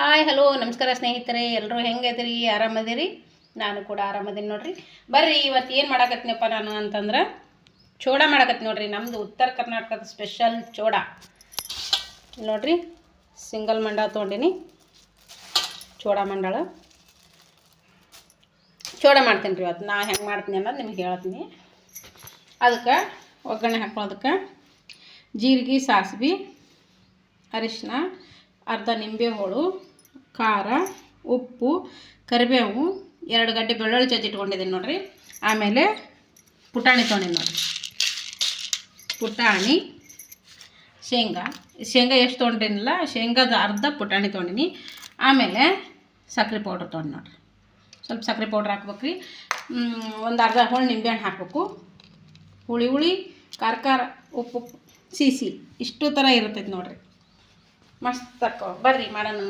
Hi, hello, ನಮಸ್ಕಾರ ಸ್ನೇಹಿತರೆ. ಎಲ್ಲರೂ ಹೆಂಗದಿರಿ ಆರಾಮದಿರಿ? ನಾನು ಕೂಡ ಆರಾಮದೀನಿ ನೋಡ್ರಿ. ಬರ್ರಿ, ಇವತ್ತು ಏನು ಮಾಡಾಕತ್ನಪ್ಪ ನಾನು ಅಂತಂದ್ರೆ ಚೋಡ ಮಾಡಾಕತ್ತೀನಿ ನೋಡ್ರಿ. ನಮ್ಮದು ಉತ್ತರ ಕರ್ನಾಟಕದ ಸ್ಪೆಷಲ್ ಚೋಡ. ನೋಡ್ರಿ ಸಿಂಗಲ್ ಮಂಡಳ ತೊಗೊಂಡಿನಿ. ಚೋಡ ಮಂಡಳ. ಚೋಡ ಮಾಡ್ತೀನಿ ರೀ ಇವತ್ತು. ನಾ ಹೆಂಗೆ ಮಾಡ್ತೀನಿ ಅನ್ನೋದು ನಿಮ್ಗೆ ಹೇಳ್ತೀನಿ. ಅದಕ್ಕೆ ಒಗ್ಗರಣೆ ಹಾಕೊಳ್ಳೋದಕ್ಕೆ ಜೀರಿಗೆ, ಸಾಸಿವೆ ಅರಿಶಿನ ಅರ್ಧ ನಿಂಬೆ ಹೋಳು ಖಾರ, ಉಪ್ಪು, ಕರಿಬೇವು, ಎರಡು ಗಡ್ಡೆ ಬೆಳ್ಳುಳ್ಳಿ ಜೊತೆ ಇಟ್ಕೊಂಡಿದ್ದೀನಿ ನೋಡ್ರಿ. ಆಮೇಲೆ ಪುಟಾಣಿ ತೊಗೊಂಡಿನಿ ನೋಡಿರಿ. ಪುಟಾಣಿ, ಶೇಂಗಾ. ಶೇಂಗಾ ಎಷ್ಟು ತೊಗೊಂಡಿನಿಲ್ಲ, ಶೇಂಗಾದ ಅರ್ಧ ಪುಟಾಣಿ ತೊಗೊಂಡಿನಿ. ಆಮೇಲೆ ಸಕ್ಕರೆ ಪೌಡ್ರ್ ತೊಗೊಂಡು ನೋಡಿರಿ. ಸ್ವಲ್ಪ ಸಕ್ಕರೆ ಪೌಡ್ರ್ ಹಾಕ್ಬೇಕು ರೀ ಒಂದು ಅರ್ಧ ಹೋಳು ನಿಂಬೆಹಣ್ಣು ಹಾಕಬೇಕು. ಹುಳಿ ಹುಳಿ, ಖಾರ ಖಾರ, ಉಪ್ಪು ಉಪ್ಪು, ಸಿಹಿ ಇಷ್ಟು ಥರ ಇರ್ತೈತೆ ನೋಡಿರಿ. ಮಸ್ತ್ ಬರ್ರಿ ಮಾಡೋಣ.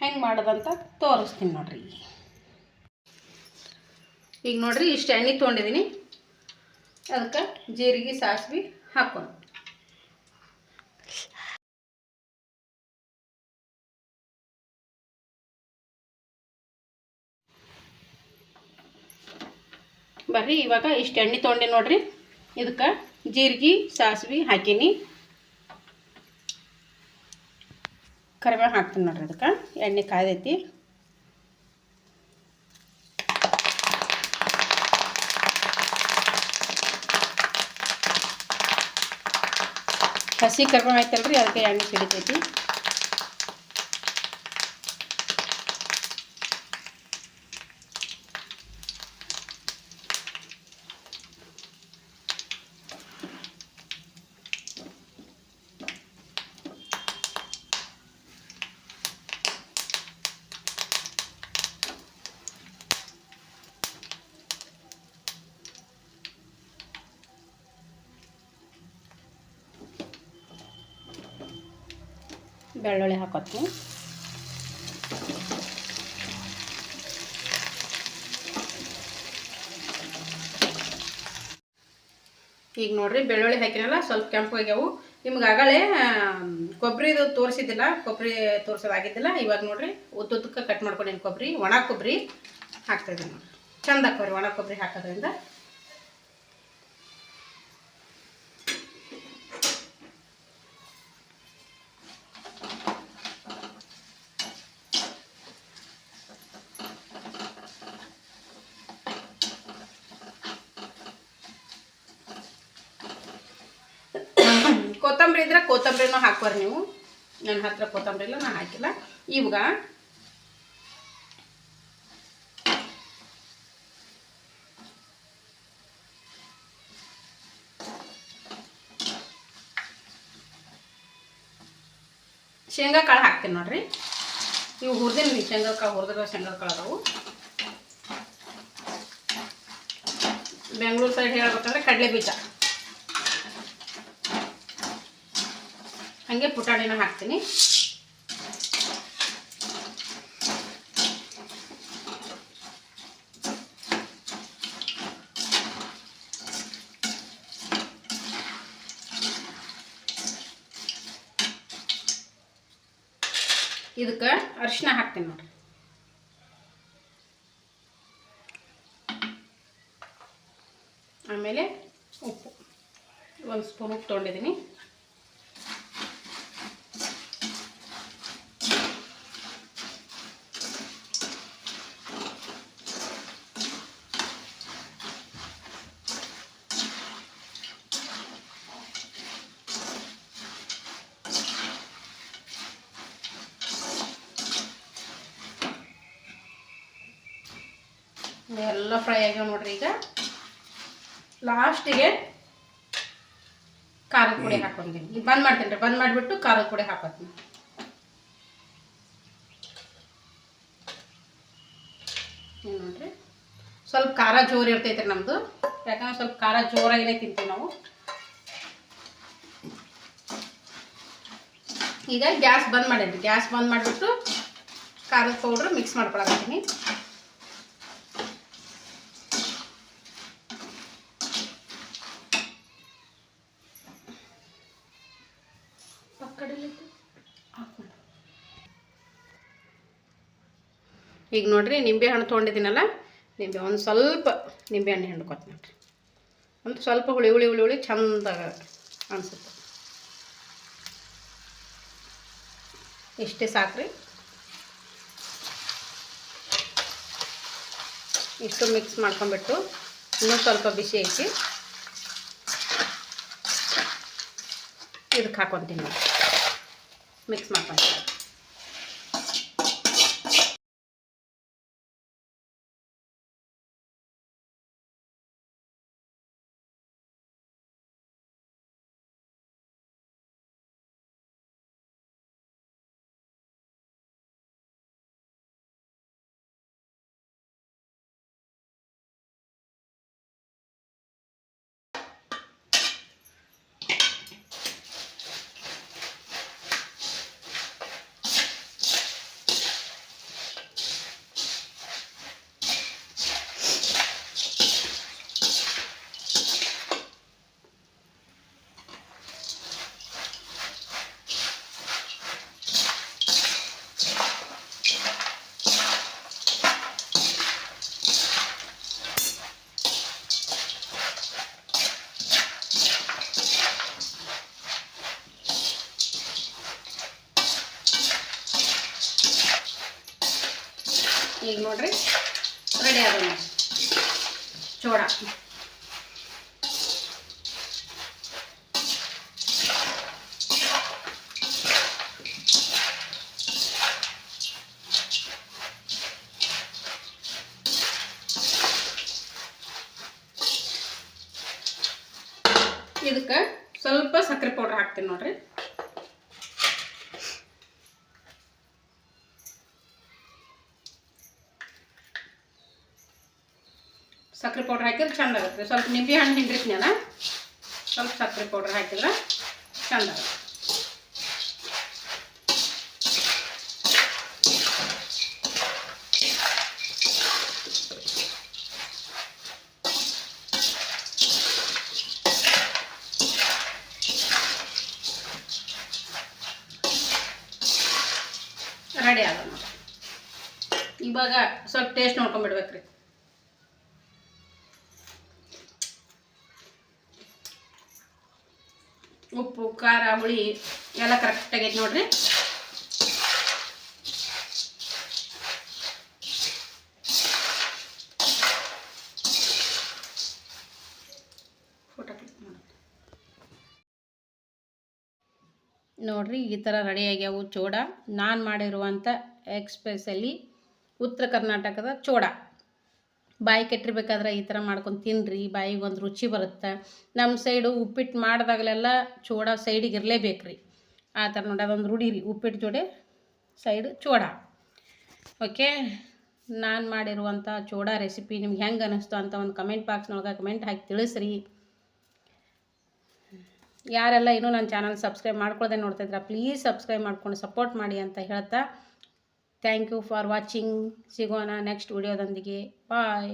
ಹೆಂಗೆ ಮಾಡೋದಂತ ತೋರಿಸ್ತೀನಿ ನೋಡ್ರಿ. ಈಗ ನೋಡ್ರಿ ಇಷ್ಟು ಎಣ್ಣೆ ತೊಗೊಂಡಿದ್ದೀನಿ ಅದಕ್ಕೆ ಜೀರಿಗೆ, ಸಾಸಿವೆ ಹಾಕೋಣ. ಬರ್ರಿ, ಇವಾಗ ಇಷ್ಟು ಎಣ್ಣೆ ತೊಗೊಂಡೆ ನೋಡ್ರಿ. ಇದಕ್ಕೆ ಜೀರಿಗೆ, ಸಾಸಿವೆ ಹಾಕೀನಿ. ಕರಿಬೇವು ಹಾಕ್ತೀನಿ ನೋಡ್ರಿ ಅದಕ್ಕೆ. ಎಣ್ಣೆ ಕಾಯ್ದೈತಿ. ಹಸಿ ಕರಿಬೇವು ಐತಲ್ರಿ ಅದಕ್ಕೆ ಎಣ್ಣೆ ಸಿಡಿತೈತಿ. ಬೆಳ್ಳುಳ್ಳಿ ಹಾಕೋತೀನಿ. ಈಗ ನೋಡ್ರಿ ಬೆಳ್ಳುಳ್ಳಿ ಹಾಕಿನಲ್ಲ, ಸ್ವಲ್ಪ ಕೆಂಪು ನಿಮ್ಗೆ ಆಗಲೇ ಕೊಬ್ಬರಿದು ತೋರಿಸಿದ್ದಿಲ್ಲ ಕೊಬ್ಬರಿ ತೋರಿಸೋದಾಗಿದ್ದಿಲ್ಲ. ಇವಾಗ ನೋಡ್ರಿ, ಉದ್ದುದ್ದಕ್ಕೆ ಕಟ್ ಮಾಡ್ಕೊಂಡೇನು ಕೊಬ್ಬರಿ ಒಣ ಕೊಬ್ಬರಿ ಹಾಕ್ತಾಯಿದ್ದೀನಿ ನೋಡ್ರಿ. ಚಂದ ಹಾಕೋರಿ ಒಣ ಕೊಬ್ಬರಿ ಹಾಕೋದ್ರಿಂದ. ಕೊತ್ತಂಬರಿ ಇದ್ರೆ ಕೊತ್ತಂಬರಿನೂ ಹಾಕೋರಿ ನೀವು. ನನ್ನ ಹತ್ರ ಕೊತ್ತಂಬರಿ ಇಲ್ಲ, ನಾನು ಹಾಕಿಲ್ಲ. ಇವಾಗ ಶೇಂಗಾ ಕಾಳು ಹಾಕ್ತೀನಿ ನೋಡ್ರಿ. ಇವು ಹುರಿದಿನಿ ಶೇಂಗಾ ಕಾಳು ಹುರಿದ್ರೆ ಶೇಂಗಾ ಕಾಳು ಅದಾವು. ಬೆಂಗಳೂರು ಸೈಡ್ ಹೇಳ್ಬೇಕಂದ್ರೆ ಕಡಲೆ ಬೀಜ ಹಾಗೆ ಪುಟಾಣಿನ ಹಾಕ್ತೀನಿ. ಇದಕ್ಕೆ ಅರಿಶಿನ ಹಾಕ್ತೀನಿ ನೋಡ್ರಿ. ಆಮೇಲೆ ಉಪ್ಪು. ಒಂದು ಸ್ಪೂನ್ ಉಪ್ಪು ತೊಗೊಂಡಿದ್ದೀನಿ. ಎಲ್ಲ ಫ್ರೈ ಆಗ್ಯಾವ ನೋಡ್ರಿ ಈಗ. ಲಾಸ್ಟಿಗೆ ಖಾರದ ಪುಡಿ ಹಾಕೊಂತೀನಿ. ಬಂದ್ ಮಾಡ್ತೀನಿ ರೀ ಬಂದ್ ಮಾಡಿಬಿಟ್ಟು ಖಾರದ ಪುಡಿ ಹಾಕೋತೀನಿ. ನೋಡ್ರಿ. ಸ್ವಲ್ಪ ಖಾರ ಜೋರು ಇರ್ತೈತೆ ರೀ ನಮ್ಮದು ಯಾಕಂದ್ರೆ ಸ್ವಲ್ಪ ಖಾರ ಜೋರಾಗಿನೇ ತಿಂತೀವಿ ನಾವು. ಈಗ ಗ್ಯಾಸ್ ಬಂದ್ ಮಾಡೇನಿ ಗ್ಯಾಸ್ ಬಂದ್ ಮಾಡಿಬಿಟ್ಟು ಖಾರದ ಪೌಡ್ರ್ ಮಿಕ್ಸ್ ಮಾಡ್ಕೊಳಕತ್ತೀನಿ. ಈಗ ನೋಡಿರಿ ನಿಂಬೆ ಹಣ್ಣು ತೊಗೊಂಡಿದ್ದೀನಲ್ಲ, ನಿಂಬೆ ಒಂದು ಸ್ವಲ್ಪ ನಿಂಬೆ ಹಣ್ಣು ಹಿಂಡ್ಕೊತ ನೋಡ್ರಿ. ಒಂದು ಸ್ವಲ್ಪ ಹುಳಿ ಹುಳಿ ಹುಳಿ ಹುಳಿ ಚಂದ ಅನಿಸುತ್ತೆ. ಇಷ್ಟೇ ಸಾಕ್ರಿ. ಇಷ್ಟು ಮಿಕ್ಸ್ ಮಾಡ್ಕೊಂಬಿಟ್ಟು ಇನ್ನೂ ಸ್ವಲ್ಪ ಬಿಸಿ ಐತಿ ಇದಕ್ಕೆ ಹಾಕೊತೀನಿ ಮಿಕ್ಸ್ ಮಾಡ್ಕೊತೀನಿ. ಈಗ ನೋಡ್ರಿ. ರೆಡಿ ಆದ ಚೋಡ. ಇದಕ್ಕೆ ಸ್ವಲ್ಪ ಸಕ್ಕರೆ ಪೌಡ್ರ್ ಹಾಕ್ತೀನಿ ನೋಡ್ರಿ. ಸಕ್ಕರೆ ಪೌಡ್ರ್ ಹಾಕಿದ್ರೆ ಚಂದ ಆಗುತ್ತೆ. ಸ್ವಲ್ಪ ನಿಂಬೆ ಹಣ್ಣು ಹಿಂಡಿರ್ತೀನಲ್ಲ ಸ್ವಲ್ಪ ಸಕ್ಕರೆ ಪೌಡ್ರ್ ಹಾಕಿದ್ರೆ ಚಂದ ಆಗುತ್ತೆ. ರೆಡಿ ಆಗೋಣ. ಇವಾಗ ಸ್ವಲ್ಪ ಟೇಸ್ಟ್ ನೋಡ್ಕೊಂಡ್ಬಿಡ್ಬೇಕ್ರಿ. ಉಪ್ಪು, ಖಾರ, ಹುಳಿ ಎಲ್ಲ ಕರೆಕ್ಟ್ ಆಗೈತೆ ನೋಡ್ರಿ. ನೋಡ್ರಿ, ಈ ಥರ ರೆಡಿ ಆಗ್ಯಾವು ಚೋಡ. ನಾನು ಮಾಡಿರುವಂಥ ಎಕ್ಸ್ಪ್ರೆಸಲ್ಲಿ ಉತ್ತರ ಕರ್ನಾಟಕದ ಚೋಡ. ಬಾಯಿ ಕೆಟ್ಟಿರ್ಬೇಕಾದ್ರೆ ಈ ಥರ ಮಾಡ್ಕೊಂಡು ತಿನ್ನಿರಿ, ಬಾಯಿಗೆ ಒಂದು ರುಚಿ ಬರುತ್ತೆ. ನಮ್ಮ ಸೈಡು ಉಪ್ಪಿಟ್ಟು ಮಾಡಿದಾಗಲೆಲ್ಲ ಚೋಡ ಸೈಡಿಗೆ ಇರಲೇಬೇಕು ರೀ ಆ ಥರ ನೋಡಿ, ಅದೊಂದು ರೂಢಿರಿ. ಉಪ್ಪಿಟ್ಟು ಜೋಡಿ ಸೈಡು ಚೋಡ. ಓಕೆ? ನಾನು ಮಾಡಿರುವಂಥ ಚೋಡ ರೆಸಿಪಿ ನಿಮ್ಗೆ ಹೆಂಗೆ ಅನ್ನಿಸ್ತು ಅಂತ ಒಂದು ಕಮೆಂಟ್ ಬಾಕ್ಸ್ನೊಳಗೆ ಕಮೆಂಟ್ ಹಾಕಿ ತಿಳಿಸ್ರಿ. ಯಾರೆಲ್ಲ ಇನ್ನೂ ನನ್ನ ಚಾನಲ್ ಸಬ್ಸ್ಕ್ರೈಬ್ ಮಾಡ್ಕೊಳ್ದೆ ನೋಡ್ತಾಯಿದ್ರ ಪ್ಲೀಸ್ ಸಬ್ಸ್ಕ್ರೈಬ್ ಮಾಡ್ಕೊಂಡು ಸಪೋರ್ಟ್ ಮಾಡಿ ಅಂತ ಹೇಳ್ತಾ ಥ್ಯಾಂಕ್ ಯು ಫಾರ್ ವಾಚಿಂಗ್ ಸಿಗೋಣ ನೆಕ್ಸ್ಟ್ ವಿಡಿಯೋದೊಂದಿಗೆ ಬಾಯ್